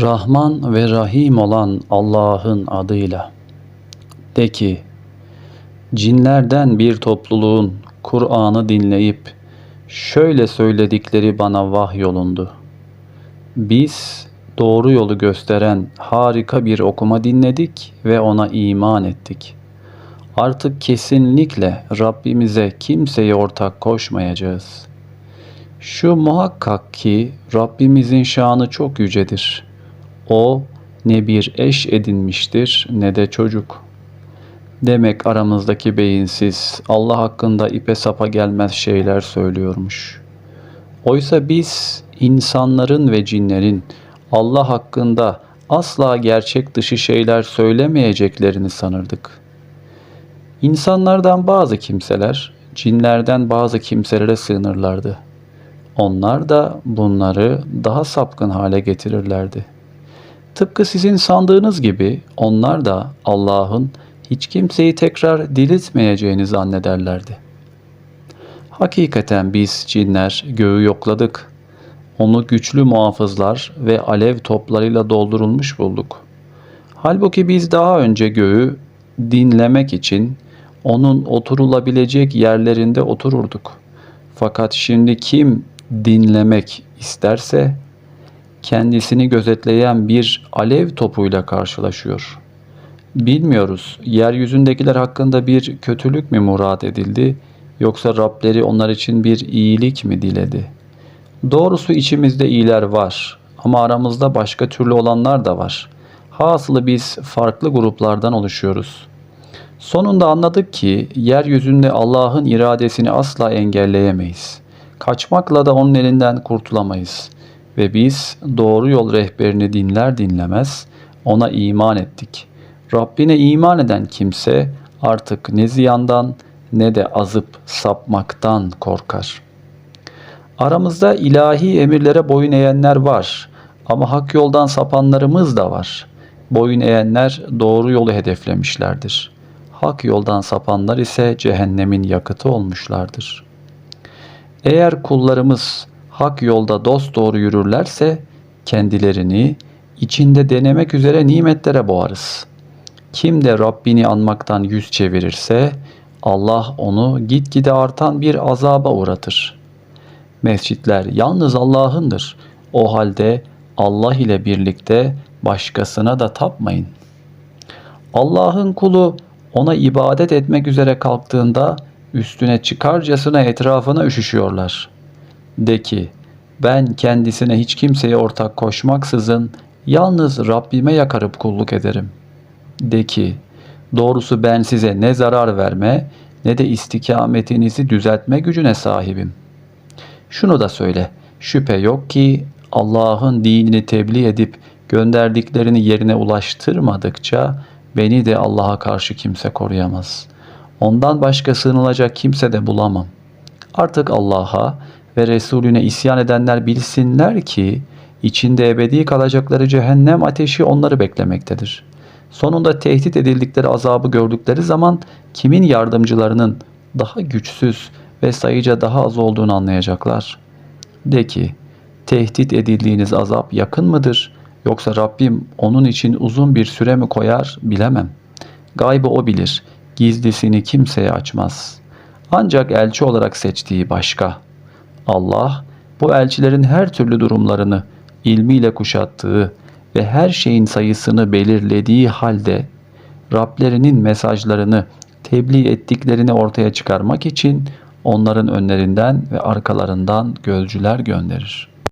Rahman ve Rahim olan Allah'ın adıyla. De ki, cinlerden bir topluluğun Kur'an'ı dinleyip şöyle söyledikleri bana vahyolundu. Biz doğru yolu gösteren harika bir okuma dinledik ve ona iman ettik. Artık kesinlikle Rabbimize kimseye ortak koşmayacağız. Şu muhakkak ki Rabbimizin şanı çok yücedir. O ne bir eş edinmiştir ne de çocuk. Demek aramızdaki beyinsiz Allah hakkında ipe sapa gelmez şeyler söylüyormuş. Oysa biz insanların ve cinlerin Allah hakkında asla gerçek dışı şeyler söylemeyeceklerini sanırdık. İnsanlardan bazı kimseler cinlerden bazı kimselere sığınırlardı. Onlar da bunları daha sapkın hale getirirlerdi. Tıpkı sizin sandığınız gibi onlar da Allah'ın hiç kimseyi tekrar diriltmeyeceğini zannederlerdi. Hakikaten biz cinler göğü yokladık. Onu güçlü muhafızlar ve alev toplarıyla doldurulmuş bulduk. Halbuki biz daha önce göğü dinlemek için onun oturulabilecek yerlerinde otururduk. Fakat şimdi kim dinlemek isterse kendisini gözetleyen bir alev topuyla karşılaşıyor. Bilmiyoruz yeryüzündekiler hakkında bir kötülük mü murad edildi yoksa Rableri onlar için bir iyilik mi diledi? Doğrusu içimizde iyiler var ama aramızda başka türlü olanlar da var. Hasılı biz farklı gruplardan oluşuyoruz. Sonunda anladık ki yeryüzünde Allah'ın iradesini asla engelleyemeyiz. Kaçmakla da onun elinden kurtulamayız. Ve biz doğru yol rehberini dinler dinlemez ona iman ettik. Rabbine iman eden kimse artık ne ziyandan ne de azıp sapmaktan korkar. Aramızda ilahi emirlere boyun eğenler var ama hak yoldan sapanlarımız da var. Boyun eğenler doğru yolu hedeflemişlerdir. Hak yoldan sapanlar ise cehennemin yakıtı olmuşlardır. Eğer kullarımız hak yolda dost doğru yürürlerse kendilerini içinde denemek üzere nimetlere boğarız. Kim de Rabbini anmaktan yüz çevirirse Allah onu gitgide artan bir azaba uğratır. Mescitler yalnız Allah'ındır. O halde Allah ile birlikte başkasına da tapmayın. Allah'ın kulu ona ibadet etmek üzere kalktığında üstüne çıkarcasına etrafına üşüşüyorlar. De ki, ben kendisine hiç kimseye ortak koşmaksızın yalnız Rabbime yakarıp kulluk ederim. De ki, doğrusu ben size ne zarar verme ne de istikametinizi düzeltme gücüne sahibim. Şunu da söyle, şüphe yok ki Allah'ın dinini tebliğ edip gönderdiklerini yerine ulaştırmadıkça beni de Allah'a karşı kimse koruyamaz. Ondan başka sığınılacak kimse de bulamam. Artık Allah'a ve Resulüne isyan edenler bilsinler ki içinde ebedi kalacakları cehennem ateşi onları beklemektedir. Sonunda tehdit edildikleri azabı gördükleri zaman kimin yardımcılarının daha güçsüz ve sayıca daha az olduğunu anlayacaklar. De ki, tehdit edildiğiniz azap yakın mıdır? Yoksa Rabbim onun için uzun bir süre mi koyar bilemem. Gaybı o bilir. Gizlisini kimseye açmaz. Ancak elçi olarak seçtiği başka. Allah bu elçilerin her türlü durumlarını ilmiyle kuşattığı ve her şeyin sayısını belirlediği halde Rablerinin mesajlarını tebliğ ettiklerini ortaya çıkarmak için onların önlerinden ve arkalarından gözcüler gönderir.